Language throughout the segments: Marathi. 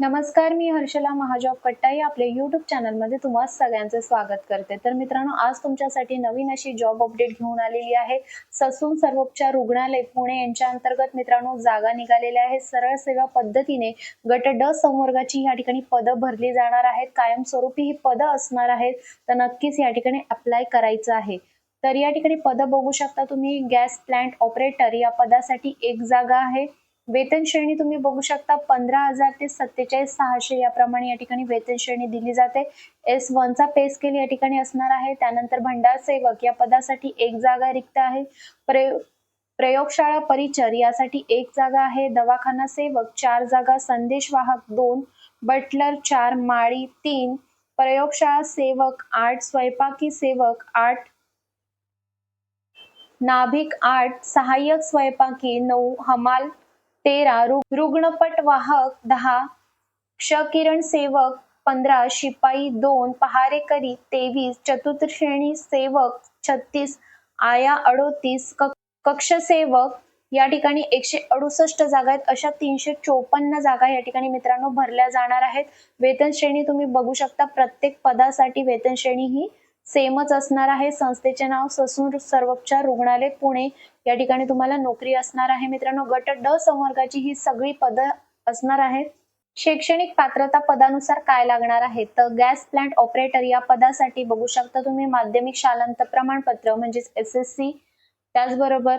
नमस्कार मी हर्षला महाजॉब कट्टाई. आपल्या युट्यूब चॅनलमध्ये तुम्हा सगळ्यांचं स्वागत करते. तर मित्रांनो आज तुमच्यासाठी नवीन अशी जॉब अपडेट घेऊन आलेली आहे. ससून सर्वोपचार रुग्णालय पुणे यांच्या अंतर्गत मित्रांनो जागा निघालेल्या आहेत. सरळ सेवा पद्धतीने गट ड संवर्गाची या ठिकाणी पदं भरली जाणार आहेत. कायमस्वरूपी ही पदं असणार आहेत. तर नक्कीच या ठिकाणी अप्लाय करायचं आहे. तर या ठिकाणी पदं बघू शकता तुम्ही. गॅस प्लांट ऑपरेटर या पदासाठी एक जागा आहे. वेतन श्रेणी तुम्ही बघू शकता पंधरा हजार ते सत्तेचाळीस सहाशे याप्रमाणे या ठिकाणी वेतन श्रेणी दिली जाते. एस वनचा पे स्केल या ठिकाणी असणार आहे. त्यानंतर भंडार सेवक या पदासाठी एक जागा रिक्त आहे. प्रयोग प्रयोगशाळा परिचर यासाठी एक जागा आहे. दवाखाना सेवक चार जागा संदेश वाहक दोन बटलर चार माळी तीन प्रयोगशाळा सेवक आठ स्वयंपाकी सेवक आठ नाभिक आठ सहाय्यक स्वयंपाकी नऊ हमाल तेरा रुग्णपट वाहक दहा. क्षकिरण सेवक पंधरा. शिपाई दोन. पहारेकरी तेवीस. चतुर्थश्रेणी सेवक छत्तीस. आया अडोतीस. क- कक्ष सेवक या ठिकाणी एकशे अडुसष्ट जागा आहेत. अशा तीनशे चोपन्न जागा या ठिकाणी मित्रांनो भरल्या जाणार आहेत. वेतन श्रेणी तुम्ही बघू शकता. प्रत्येक पदासाठी वेतन श्रेणी ही सेमच असणार आहे. संस्थेचे नाव ससून सर्वोपचार रुग्णालय पुणे. या ठिकाणी तुम्हाला नोकरी असणार आहे. मित्रांनो गट ड संवर्गाची ही सगळी पदं असणार आहेत. शैक्षणिक पात्रता पदानुसार काय लागणार आहे? तर गॅस प्लांट ऑपरेटर या पदासाठी बघू शकता तुम्ही माध्यमिक शालांत प्रमाणपत्र म्हणजेच एस एस सी. त्याचबरोबर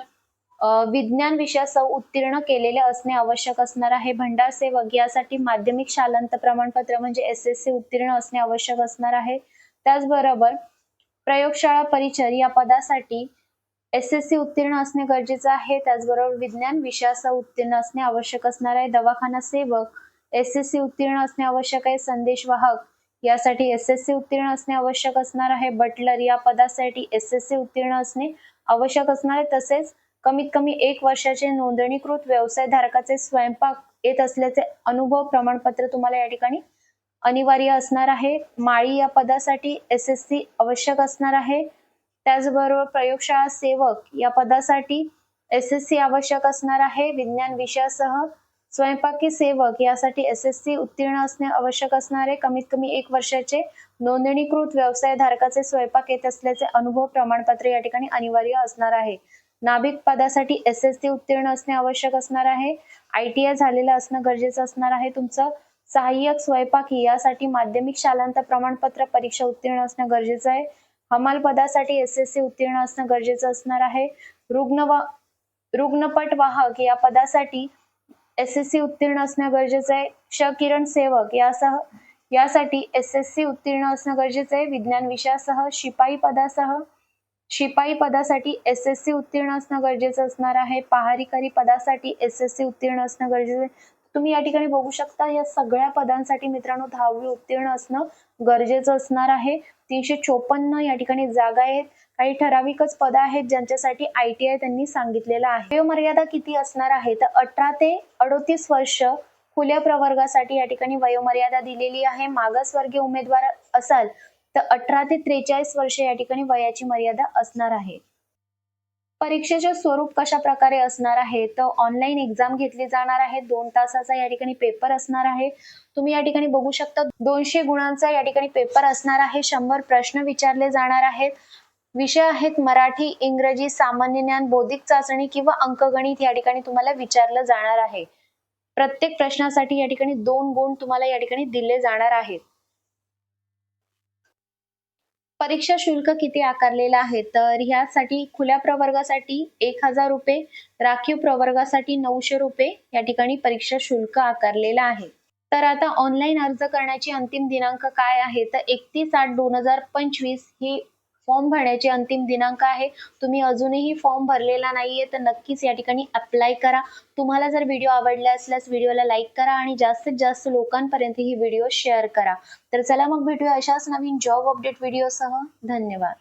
विज्ञान विषयासह उत्तीर्ण केलेले असणे आवश्यक असणार आहे. भंडार सेवक यासाठी माध्यमिक शालांत प्रमाणपत्र म्हणजे एस एस सी उत्तीर्ण असणे आवश्यक असणार आहे. त्याचबरोबर प्रयोगशाळा परिचर या पदासाठी एस एस सी उत्तीर्ण असणे गरजेचं आहे. त्याचबरोबर विज्ञान विषयासह उत्तीर्ण असणे आवश्यक असणार आहे. दवाखाना सेवक एस एस सी उत्तीर्ण असणे आवश्यक आहे. संदेश वाहक यासाठी एस एस सी उत्तीर्ण असणे आवश्यक असणार आहे. बटलर या पदासाठी एस एस सी उत्तीर्ण असणे आवश्यक असणार आहे. तसेच कमीत कमी एक वर्षाचे नोंदणीकृत व्यवसाय धारकाचे स्वयंपाक येत असल्याचे अनुभव प्रमाणपत्र तुम्हाला या ठिकाणी अनिवार्य असणार आहे. माळी या पदासाठी एस एस सी आवश्यक असणार आहे. त्याचबरोबर प्रयोगशाळा सेवक या पदासाठी एस एस सी आवश्यक असणार आहे. विज्ञान विषयासह स्वयंपाकी सेवक यासाठी एस एस सी उत्तीर्ण असणे आवश्यक असणार आहे. कमीत कमी एक वर्षाचे नोंदणीकृत व्यवसाय धारकाचे स्वयंपाक येत असल्याचे अनुभव प्रमाणपत्र या ठिकाणी अनिवार्य असणार आहे. नाभिक पदासाठी एस एस सी उत्तीर्ण असणे आवश्यक असणार आहे. आय टी आय झालेलं असणं गरजेचं असणार आहे तुमचं. सहाय्यक स्वयंपाकी यासाठी माध्यमिक शालांत प्रमाणपत्र परीक्षा उत्तीर्ण असणं गरजेचं आहे. हमाल पदासाठी एस एस सी उत्तीर्ण असणं गरजेचं असणार आहे. रुग्ण वा रुग्णपट वाहक या पदासाठी एस एस सी उत्तीर्ण असणं गरजेचं आहे. क्ष किरण सेवक यासह यासाठी एस एस सी उत्तीर्ण असणं गरजेचं आहे. विज्ञान विषयासह शिपाई पदासह शिपाई पदासाठी एस एस सी उत्तीर्ण असणं गरजेचं असणार आहे. पहारीकरी पदासाठी एस एस सी उत्तीर्ण असणं गरजेचं आहे. तुम्ही या ठिकाणी बघू शकता या सगळ्या पदांसाठी मित्रांनो दहावी उत्तीर्ण असणं गरजेचं असणार आहे. तीनशे चोपन्न या ठिकाणी जागा आहेत. काही ठराविकच पद आहेत ज्यांच्यासाठी आय टी आय त्यांनी सांगितलेलं आहे. वयोमर्यादा किती असणार आहे? तर अठरा ते अडोतीस वर्ष खुल्या प्रवर्गासाठी या ठिकाणी वयोमर्यादा दिलेली आहे. मागासवर्गीय उमेदवार असाल तर अठरा ते त्रेचाळीस वर्ष या ठिकाणी वयाची मर्यादा असणार आहे. परीक्षेचे स्वरूप कशा प्रकारे असणार आहे? तर ऑनलाईन एक्झाम घेतली जाणार आहे दोन तासाचा या ठिकाणी पेपर असणार आहे. तुम्ही या ठिकाणी बघू शकता दोनशे गुणांचा या ठिकाणी पेपर असणार आहे शंभर प्रश्न विचारले जाणार आहेत. विषय आहेत मराठी इंग्रजी सामान्य ज्ञान बौद्धिक चाचणी किंवा अंकगणित या ठिकाणी तुम्हाला विचारलं जाणार आहे. प्रत्येक प्रश्नासाठी या ठिकाणी दोन गुण तुम्हाला या ठिकाणी दिले जाणार आहेत. परीक्षा शुल्क किती आकारलेलं आहे? तर ह्यासाठी खुल्या प्रवर्गासाठी एक हजार रुपये राखीव प्रवर्गासाठी नऊशे रुपये या ठिकाणी परीक्षा शुल्क आकारलेलं आहे. तर आता ऑनलाईन अर्ज करण्याची अंतिम दिनांक काय आहे? तर एकतीस आठ दोन हजार पंचवीस ही फॉर्म भरण्याची अंतिम दिनांक आहे. तुम्ही अजूनही फॉर्म भरलेला नाहीये तर नक्कीच या ठिकाणी अप्लाय करा. तुम्हाला जर व्हिडिओ आवडला असल्यास व्हिडिओला लाईक करा आणि जास्तीत जास्त लोकांपर्यंत ही व्हिडिओ शेअर करा. तर चला मग भेटूया अशाच नवीन जॉब अपडेट व्हिडिओसह धन्यवाद.